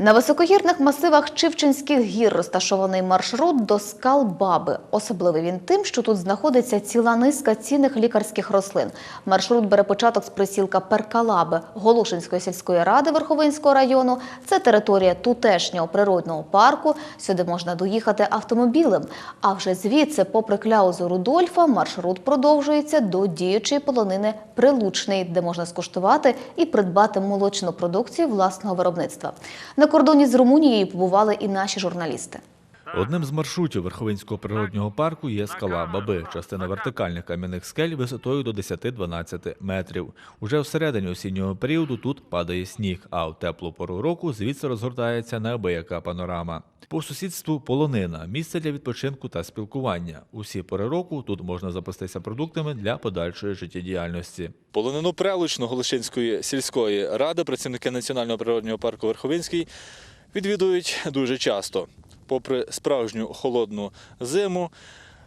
На високогірних масивах Чивчинських гір розташований маршрут до скал Баби. Особливий він тим, що тут знаходиться ціла низка цінних лікарських рослин. Маршрут бере початок з присілка Перкалаби Голошинської сільської ради Верховинського району. Це територія тутешнього природного парку. Сюди можна доїхати автомобілем. А вже звідси, попри кляузу Рудольфа, маршрут продовжується до діючої полонини Прилучний, де можна скуштувати і придбати молочну продукцію власного виробництва. Кордоні з Румунією побували і наші журналісти. Одним з маршрутів Верховинського природнього парку є скала Баби, частина вертикальних кам'яних скель висотою до 10-12 метрів. Уже всередині осіннього періоду тут падає сніг, а в теплу пору року звідси розгортається неабияка панорама. По сусідству полонина, місце для відпочинку та спілкування. Усі пори року тут можна запастися продуктами для подальшої життєдіяльності. Полонину Прелучну Голошинської сільської ради працівники Національного природнього парку Верховинський відвідують дуже часто. Попри справжню холодну зиму,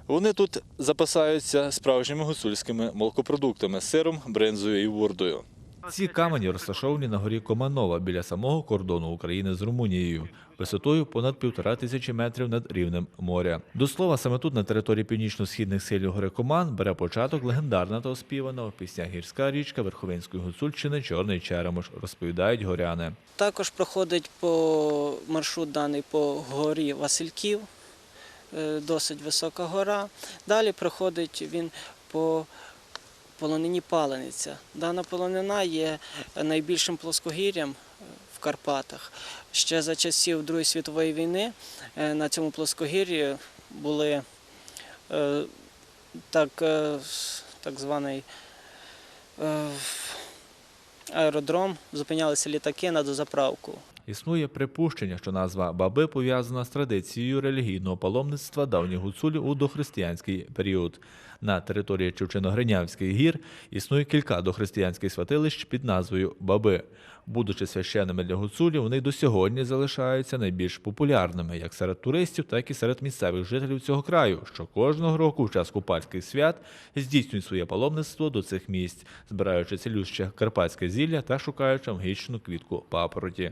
вони тут запасаються справжніми гуцульськими молокопродуктами сиром, бринзою і вурдою. Ці камені розташовані на горі Команова біля самого кордону України з Румунією, висотою понад півтора тисячі метрів над рівнем моря. До слова, саме тут, на території північно-східних схилів гори Коман, бере початок легендарна та оспівана в піснях гірська річка Верховинської Гуцульщини Чорний Черемош, розповідають горяни. Також проходить по маршрут даний по горі Васильків, е, досить висока гора. Далі проходить він по полонині Палениця. Дана полонина є найбільшим плоскогір'ям е, в Карпатах. Ще за часів Другої світової війни е, на цьому плоскогір'ї були е, так, е, так званий е, аеродром, зупинялися літаки на дозаправку. Існує припущення, що назва Баби пов'язана з традицією релігійного паломництва давніх гуцулів у дохристиянський період. На території Чевчино-Гринявських гір існує кілька дохристиянських святилищ під назвою Баби. Будучи священними для гуцулів, вони до сьогодні залишаються найбільш популярними як серед туристів, так і серед місцевих жителів цього краю, що кожного року в час купальських свят здійснюють своє паломництво до цих місць, збираючи цілюще карпатське зілля та шукаючи магічну квітку папороті.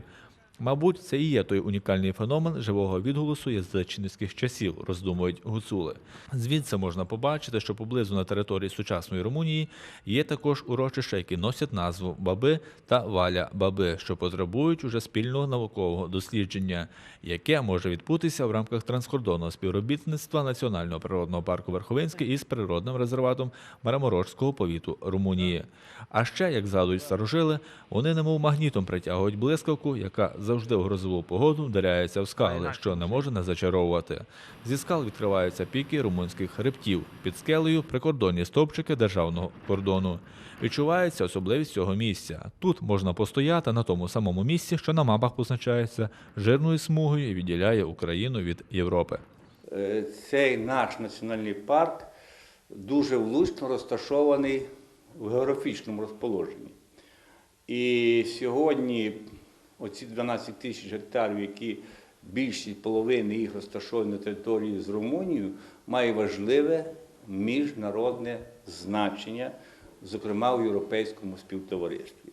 Мабуть, це і є той унікальний феномен живого відголосу язичницьких часів, роздумують гуцули. Звідси можна побачити, що поблизу на території сучасної Румунії є також урочища, які носять назву Баби та Валя Баби, що потребують уже спільного наукового дослідження, яке може відбутися в рамках транскордонного співробітництва Національного природного парку Верховинський із природним резерватом Мараморожського повіту Румунії. А ще, як згадують старожили, вони немов магнітом притягують блискавку, яка завжди в грозову погоду вдаряється в скали, що не може не зачаровувати. Зі скал відкриваються піки румунських хребтів, під скелею прикордонні стовпчики державного кордону. Відчувається особливість цього місця. Тут можна постояти на тому самому місці, що на мапах позначається жирною смугою і відділяє Україну від Європи. Е, Цей наш національний парк дуже влучно розташований в географічному розположенні. І сьогодні оці 12 тисяч гектарів, які більшість половини їх розташовані на території з Румунією, має важливе міжнародне значення, зокрема у європейському співтоваристві.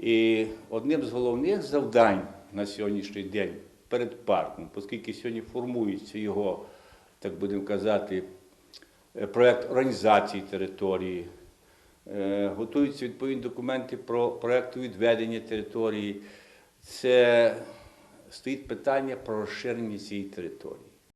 І одним з головних завдань на сьогоднішній день перед парком, оскільки сьогодні формується його, так будемо казати, е, проект організації території, е, готуються відповідні документи про проекту відведення території. Це стоїть питання про розширення цієї території.